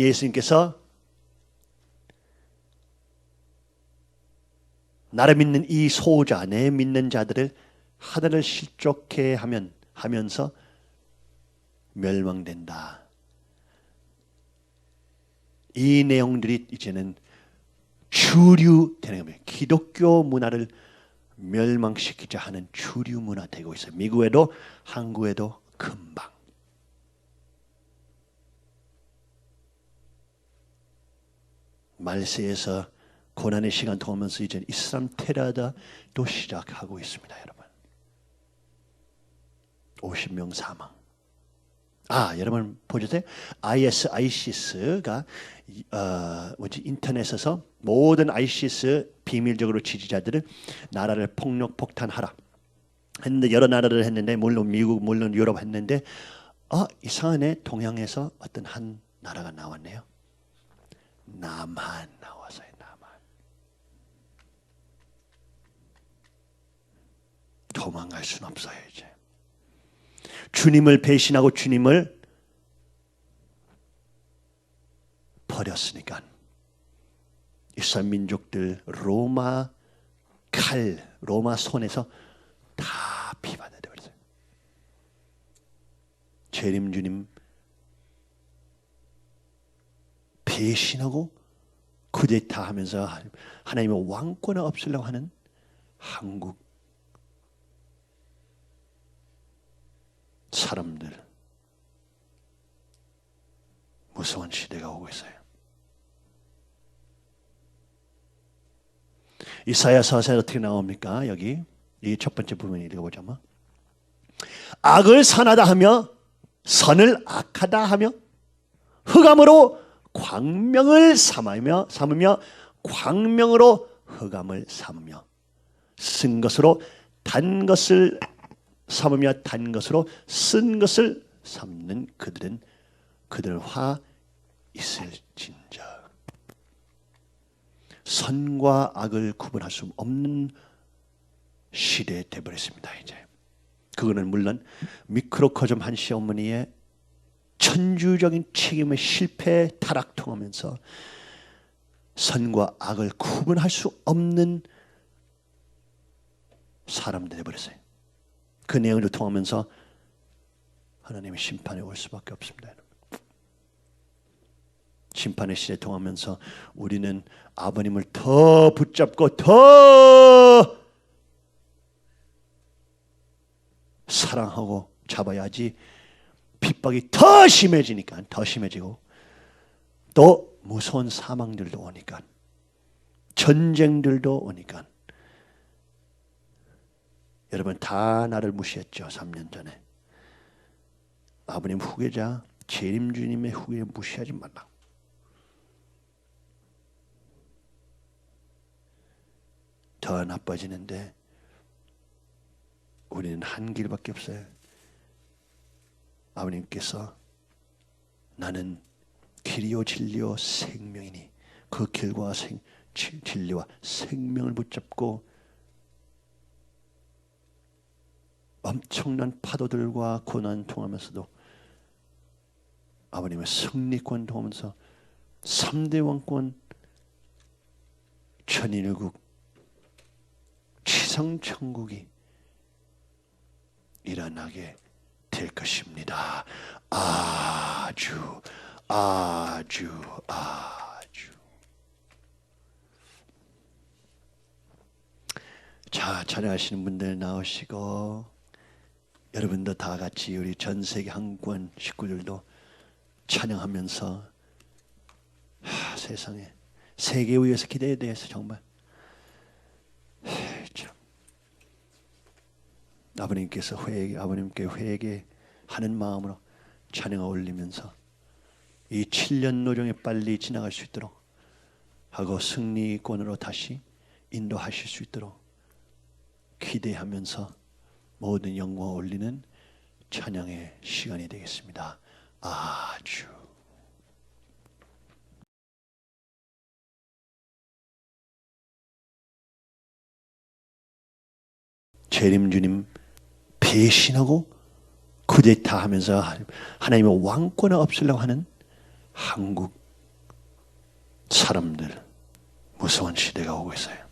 예수님께서 나를 믿는 이 소자, 내 믿는 자들을 하늘을 실족해 하면 하면서 멸망된다. 이 내용들이 이제는 주류 되는 겁니다. 기독교 문화를 멸망시키자 하는 주류 문화 되고 있어요. 미국에도 한국에도 금 말세에서 고난의 시간 통하면서 이제 이슬람 테러도 시작하고 있습니다, 여러분. 50명 사망. 아, 여러분 보셨어요? IS, ISIS가 어, 뭐지 인터넷에서 모든 ISIS 비밀적으로 지지자들을 나라를 폭력 폭탄하라 했는데 여러 나라를 했는데 물론 미국 물론 유럽 했는데 어 이상하네 동양에서 어떤 한 나라가 나왔네요. 남한 나왔어요. 남한. 도망갈 수는 없어요 이제. 주님을 배신하고 주님을 버렸으니까 이스라엘 민족들 로마 칼, 로마 손에서 다 비받아 버렸어요. 재림 주님 배신하고 쿠데타 하면서 하나님의 왕권을 없애려고 하는 한국 사람들 무서운 시대가 오고 있어요. 이사야 서사에 어떻게 나옵니까? 여기 이 첫 번째 부분 읽어보자면 악을 선하다 하며 선을 악하다 하며 흑암으로 광명을 삼으며 삼으며 광명으로 흑암을 삼으며 쓴 것으로 단 것을 삼으며 단 것으로 쓴 것을 삼는 그들은 그들 화 있을진저. 선과 악을 구분할 수 없는 시대에 되버렸습니다 이제. 그거는 물론 미크로코즘 한 시어머니의 천주적인 책임의 실패 타락 통하면서 선과 악을 구분할 수 없는 사람들이 되버렸어요 그 내용을 통하면서 하나님의 심판이 올 수밖에 없습니다. 심판의 시대 통하면서 우리는 아버님을 더 붙잡고 더 사랑하고 잡아야지 핍박이 더 심해지니까 더 심해지고 또 무서운 사망들도 오니까 전쟁들도 오니까 여러분 다 나를 무시했죠. 3년 전에. 아버님 후계자 재림 주님의 후계 무시하지 말라. 더 나빠지는데 우리는 한 길밖에 없어요. 아버님께서 나는 길이요 진리요 생명이니 그 길과 생, 진리와 생명을 붙잡고 엄청난 파도들과 고난 통하면서도 아버님의 승리권 통하면서 3대 왕권 천인의국 지상천국이 일어나게 될 것입니다. 아주 아주 아주 자 찬양하시는 분들 나오시고 여러분도 다 같이 우리 전 세계 한국원 식구들도 찬양하면서 하, 세상에 세계 위해서 기대해야 돼서 정말 하, 참. 아버님께서 회개 아버님께 회개 하는 마음으로 찬양을 올리면서 이 7년 노령에 빨리 지나갈 수 있도록 하고 승리권으로 다시 인도하실 수 있도록 기대하면서 모든 영광 올리는 찬양의 시간이 되겠습니다. 아주 재림 주님 배신하고 쿠데타 하면서 하나님의 왕권을 없애려고 하는 한국 사람들 무서운 시대가 오고 있어요.